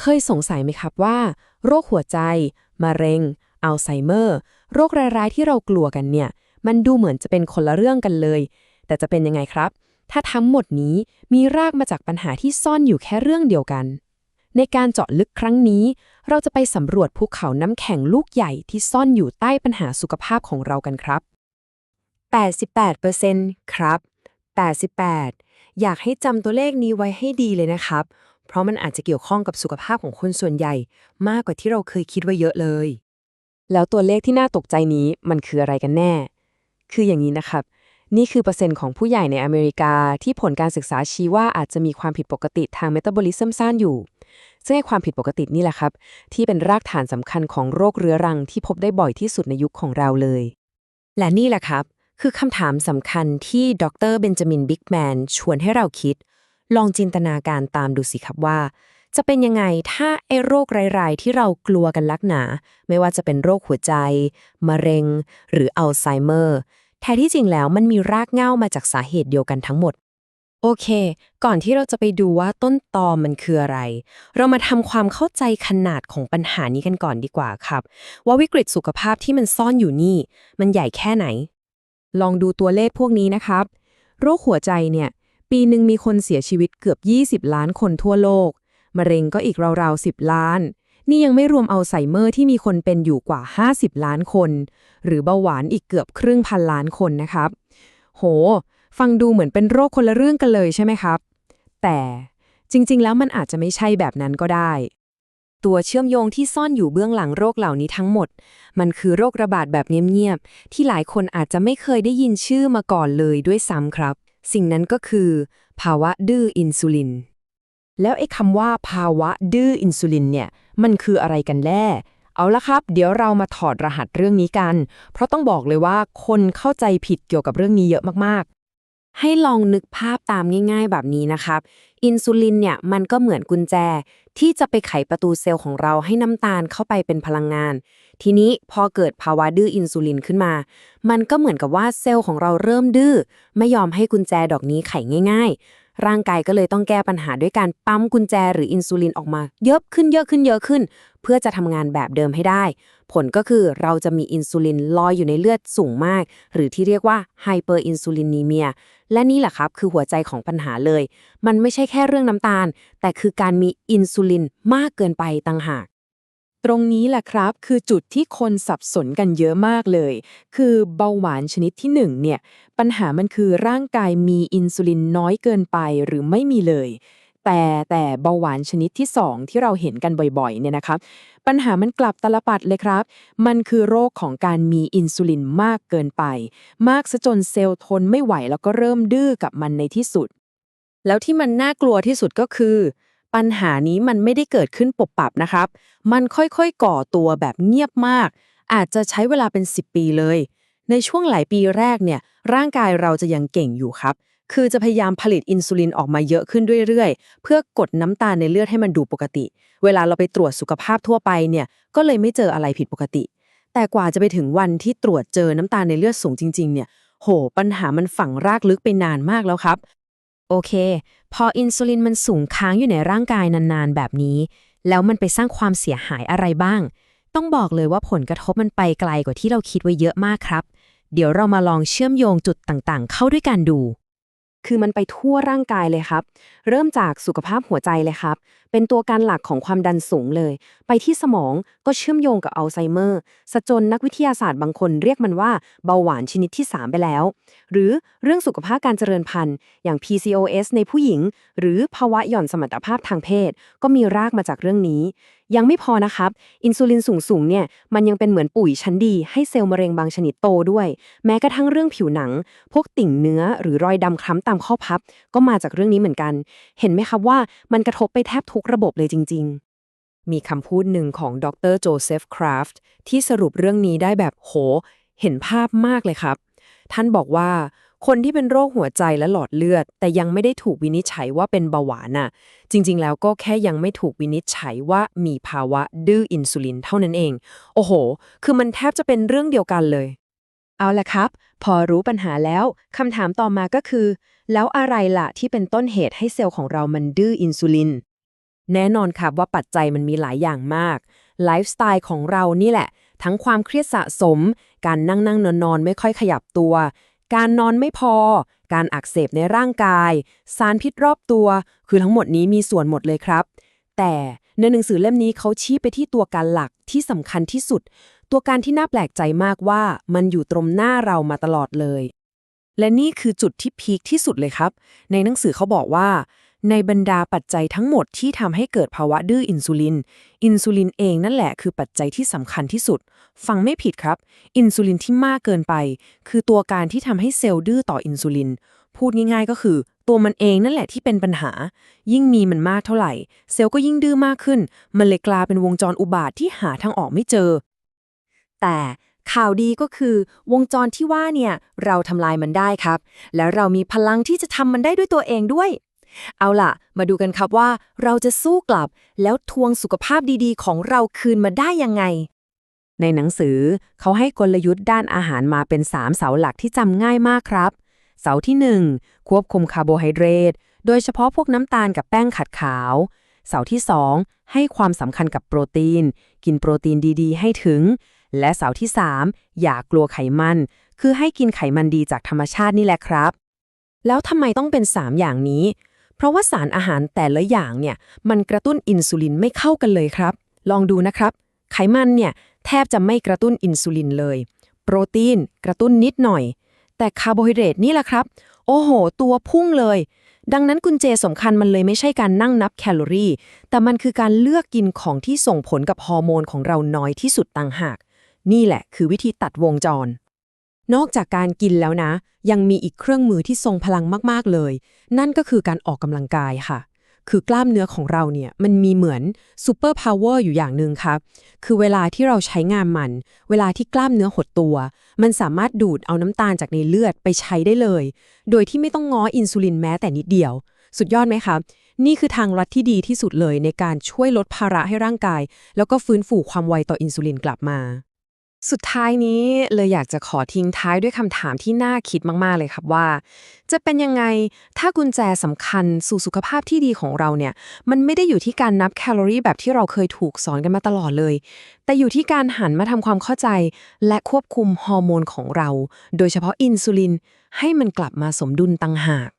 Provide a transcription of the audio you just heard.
เคยสงสัยไหมครับว่า โรคหัวใจ มะเร็ง อัลไซเมอร์ โรคร้ายๆที่เรากลัวกันเนี่ย มันดูเหมือนจะเป็นคนละเรื่องกันเลย แต่จะเป็นยังไงครับ ถ้าทั้งหมดนี้มีรากมาจากปัญหาที่ซ่อนอยู่แค่เรื่องเดียวกัน ในการเจาะลึกครั้งนี้ เราจะไปสำรวจภูเขาน้ำแข็งลูกใหญ่ที่ซ่อนอยู่ใต้ปัญหาสุขภาพของเรากันครับ 88%ครับ 88 อยากให้จำตัวเลขนี้ไว้ให้ดีเลยนะครับ เพราะมันอาจจะเกี่ยวข้องกับสุขภาพของคนส่วนใหญ่ มากกว่าที่เราเคยคิดไว้เยอะเลย แล้วตัวเลขที่น่าตกใจนี้มันคืออะไรกันแน่ คืออย่างนี้นะครับ นี่คือเปอร์เซ็นต์ของผู้ใหญ่ในอเมริกาที่ผลการศึกษาชี้ว่าอาจจะมีความผิดปกติทางเมตาบอลิซึมซ่านอยู่ ซึ่งไอ้ความผิดปกตินี่แหละครับ ที่เป็นรากฐานสำคัญของโรคเรื้อรังที่พบได้บ่อยที่สุดในยุคของเราเลย และนี่แหละครับคือคำถามสำคัญที่ดรเบนจามินบิ๊กแมนชวนให้เราคิด ลองจินตนาการตามดูสิครับว่า จะเป็นยังไงถ้าไอ้โรคร้ายๆ ที่เรากลัวกันลักหนา ไม่ว่าจะเป็นโรคหัวใจ มะเร็ง หรืออัลไซเมอร์ แท้ที่จริงแล้วมันมีรากเหง้ามาจากสาเหตุเดียวกันทั้งหมด โอเค ก่อนที่เราจะไปดูว่าต้นตอมันคืออะไร เรามาทำความเข้าใจขนาดของปัญหานี้กันก่อนดีกว่าครับ ว่าวิกฤตสุขภาพที่มันซ่อนอยู่นี่ มันใหญ่แค่ไหน ลองดูตัวเลขพวกนี้นะครับ โรคหัวใจเนี่ย ปีหนึ่งมีคนเสียชีวิตเกือบ 20 ล้านคนทั่วโลก มะเร็งก็อีกราวๆ 10 ล้าน นี่ยังไม่รวมอัลไซเมอร์ที่มีคนเป็นอยู่กว่า 50 ล้านคน หรือเบาหวานอีกเกือบครึ่งพันล้านคนนะครับ โห ฟังดูเหมือนเป็นโรคคนละเรื่องกันเลยใช่ไหมครับ แต่จริง ๆ แล้วมันอาจจะไม่ใช่แบบนั้นก็ได้ ตัวเชื่อมโยงที่ซ่อนอยู่เบื้องหลังโรคเหล่านี้ทั้งหมด มันคือโรคระบาดแบบเงียบๆที่หลายคนอาจจะไม่เคยได้ยินชื่อมาก่อนเลยด้วยซ้ำครับ สิ่งนั้นก็คือ ภาวะดื้ออินซูลิน แล้วไอ้คำว่าภาวะดื้ออินซูลินเนี่ย มันคืออะไรกันแน่เอาละครับ เดี๋ยวเรามาถอดรหัสเรื่องนี้กัน เพราะต้องบอกเลยว่าคนเข้าใจผิดเกี่ยวกับเรื่องนี้เยอะมาก ให้ลองนึกภาพตามง่าย ๆ แบบนี้นะครับ อินซูลินเนี่ยมันก็เหมือนกุญแจ ที่จะไปไขประตูเซลล์ของเราให้น้ำตาลเข้าไปเป็นพลังงาน ทีนี้พอเกิดภาวะดื้ออินซูลินขึ้นมา มันก็เหมือนกับว่าเซลล์ของเราเริ่มดื้อ ไม่ยอมให้กุญแจดอกนี้ไขง่าย ๆ ร่างกายก็เลยต้องแก้ปัญหาด้วยการปั๊มกุญแจหรืออินซูลินออกมา เยอะขึ้นเยอะขึ้นเยอะขึ้น เพื่อจะทำงานแบบเดิมให้ได้ ผลก็คือเราจะมีอินซูลินลอยอยู่ในเลือดสูงมาก หรือที่เรียกว่าไฮเปอร์อินซูลินีเมียและนี่แหละครับคือหัวใจของปัญหาเลย มันไม่ใช่แค่เรื่องน้ำตาล แต่คือการมีอินซูลินมากเกินไปต่างหากตรงนี้แหละครับคือจุดที่คนสับสนกันเยอะมากเลย คือเบาหวานชนิดที่1เนี่ยปัญหามันคือร่างกายมีอินซูลินน้อยเกินไปหรือไม่มีเลย แต่แต่เบาหวานชนิดที่ 2 ที่เราเห็นกันบ่อยๆเนี่ยนะครับ ปัญหามันกลับตลปัดเลยครับ มันคือโรคของการมีอินซูลินมากเกินไป มากซะจนเซลล์ทนไม่ไหวแล้วก็เริ่มดื้อกับมันในที่สุด แล้วที่มันน่ากลัวที่สุดก็คือ ปัญหานี้มันไม่ได้เกิดขึ้นปบปับนะครับ มันค่อยๆก่อตัวแบบเงียบมาก อาจจะใช้เวลาเป็น 10 ปีเลย ในช่วงหลายปีแรกเนี่ยร่างกายเราจะยังเก่งอยู่ครับ คือจะพยายามผลิตอินซูลินออกมาเยอะขึ้นเรื่อยๆ เพื่อกดน้ำตาลในเลือดให้มันดูปกติ เวลาเราไปตรวจสุขภาพทั่วไปเนี่ย ก็เลยไม่เจออะไรผิดปกติ แต่กว่าจะไปถึงวันที่ตรวจเจอน้ำตาลในเลือดสูงจริง ๆ เนี่ย โห ปัญหามันฝังรากลึกไปนานมากแล้วครับ โอเค พออินซูลินมันสูงค้างอยู่ในร่างกายนานๆ แบบนี้ แล้วมันไปสร้างความเสียหายอะไรบ้าง ต้องบอกเลยว่าผลกระทบมันไปไกลกว่าที่เราคิดไว้เยอะมากครับ เดี๋ยวเรามาลองเชื่อมโยงจุดต่างๆ เข้าด้วยกันดู คือมันไปทั่วร่างกายเลยครับ เริ่มจากสุขภาพหัวใจเลยครับ เป็นตัวการหลักของความดันสูงเลย ไปที่สมองก็เชื่อมโยงกับอัลไซเมอร์สะจนนักวิทยาศาสตร์บางคนเรียกมันว่าเบาหวานชนิดที่ 3 ไปแล้ว หรือเรื่องสุขภาพการเจริญพันธุ์ อย่าง PCOS ในผู้หญิง หรือภาวะหย่อนสมรรถภาพทางเพศ ก็มีรากมาจากเรื่องนี้ ยังไม่พอนะครับ อินซูลินสูงๆเนี่ยมันยังเป็นเหมือนปุ๋ยชั้นดีให้เซลล์มะเร็งบางชนิดโตด้วย แม้กระทั่งเรื่องผิวหนัง พวกติ่งเนื้อหรือรอยดำคล้ำตามข้อพับ ก็มาจากเรื่องนี้เหมือนกัน เห็นไหมครับว่ามันกระทบไปแทบทุกระบบเลยจริง ๆมีคำพูดหนึ่งของดรโจเซฟคราฟต์ที่สรุปเรื่องนี้ได้แบบโห เห็นภาพมากเลยครับ ท่านบอกว่า คนที่เป็นโรคหัวใจและหลอดเลือด แต่ยังไม่ได้ถูกวินิจฉัยว่าเป็นเบาหวานน่ะ จริง ๆ แล้วก็แค่ยังไม่ถูกวินิจฉัยว่ามีภาวะดื้ออินซูลินเท่านั้นเอง โอ้โห คือมันแทบจะเป็นเรื่องเดียวกันเลย เอาละครับ พอรู้ปัญหาแล้วคำถามต่อมาก็คือ แล้วอะไรล่ะที่เป็นต้นเหตุให้เซลล์ของเรามันดื้ออินซูลิน แน่นอนครับว่าปัจจัยมันมีหลายอย่างมาก ไลฟ์สไตล์ของเรานี่แหละ ทั้งความเครียดสะสม การนั่งนั่งนอนนอนไม่ค่อยขยับตัว การนอนไม่พอ การอักเสบในร่างกาย สารพิษรอบตัว คือทั้งหมดนี้มีส่วนหมดเลยครับ แต่ในหนังสือเล่มนี้เขาชี้ไปที่ตัวการหลักที่สำคัญที่สุด ตัวการที่น่าแปลกใจมากว่ามันอยู่ตรงหน้าเรามาตลอดเลย และนี่คือจุดที่พีคที่สุดเลยครับ ในหนังสือเขาบอกว่า ในบรรดาปัจจัยทั้งหมดที่ทำให้เกิดภาวะดื้ออินซูลิน อินซูลินเองนั่นแหละคือปัจจัยที่สำคัญที่สุด ฟังไม่ผิดครับ อินซูลินที่มากเกินไป คือตัวการที่ทำให้เซลล์ดื้อต่ออินซูลิน พูดง่ายๆก็คือ ตัวมันเองนั่นแหละที่เป็นปัญหา ยิ่งมีมันมากเท่าไหร่ เซลล์ก็ยิ่งดื้อมากขึ้น มันเลยกลายเป็นวงจรอุบาทที่หาทางออกไม่เจอ แต่ข่าวดีก็คือ วงจรที่ว่าเนี่ย เราทำลายมันได้ครับ แล้วเรามีพลังที่จะทำมันได้ด้วยตัวเองด้วย เอาล่ะ มาดูกันครับว่าเราจะสู้กลับแล้วทวงสุขภาพดีๆ ของเราคืนมาได้ยังไง ในหนังสือเขาให้กลยุทธ์ด้านอาหารมาเป็น 3 เสาหลักที่จำง่ายมากครับ เสาที่ 1 ควบคุมคาร์โบไฮเดรตโดยเฉพาะพวกน้ำตาลกับแป้งขัดขาว เสาที่ 2 ให้ความสำคัญกับโปรตีน กินโปรตีนดีๆ ให้ถึง และเสาที่ 3 อย่ากกลัวไขมัน คือให้กินไขมันดีจากธรรมชาตินี่แหละครับ แล้วทำไมต้องเป็น 3 อย่างนี้ เพราะว่าสารอาหารแต่ละอย่างเนี่ยมันกระตุ้นอินซูลินไม่เข้ากันเลยครับ ลองดูนะครับ ไขมันเนี่ยแทบจะไม่กระตุ้นอินซูลินเลย โปรตีนกระตุ้นนิดหน่อย แต่คาร์โบไฮเดรตนี่แหละครับ โอ้โห ตัวพุ่งเลย ดังนั้นกุญแจสำคัญมันเลยไม่ใช่การนั่งนับแคลอรี่ แต่มันคือการเลือกกินของที่ส่งผลกับฮอร์โมนของเราน้อยที่สุดต่างหาก นี่แหละคือวิธีตัดวงจร นอกจากการกินแล้วนะ ยังมีอีกเครื่องมือที่ทรงพลังมากๆเลย นั่นก็คือการออกกำลังกายค่ะ คือกล้ามเนื้อของเราเนี่ยมันมีเหมือนซูเปอร์พาวเวอร์อยู่อย่างหนึ่งครับ คือเวลาที่เราใช้งานมัน เวลาที่กล้ามเนื้อหดตัว มันสามารถดูดเอาน้ำตาลจากในเลือดไปใช้ได้เลย โดยที่ไม่ต้องง้ออินซูลินแม้แต่นิดเดียว สุดยอดไหมครับนี่คือทางลัดที่ดีที่สุดเลยในการช่วยลดภาระให้ร่างกาย แล้วก็ฟื้นฟูความไวต่ออินซูลินกลับมา สุดท้ายนี้เลยอยากจะขอทิ้งท้ายด้วยคำถามที่น่าคิดมาก ๆ เลยครับว่า จะเป็นยังไงถ้ากุญแจสำคัญสู่สุขภาพที่ดีของเราเนี่ย มันไม่ได้อยู่ที่การนับแคลอรี่แบบที่เราเคยถูกสอนกันมาตลอดเลย แต่อยู่ที่การหันมาทำความเข้าใจ และควบคุมฮอร์โมนของเรา โดยเฉพาะอินซูลินให้มันกลับมาสมดุลต่างหาก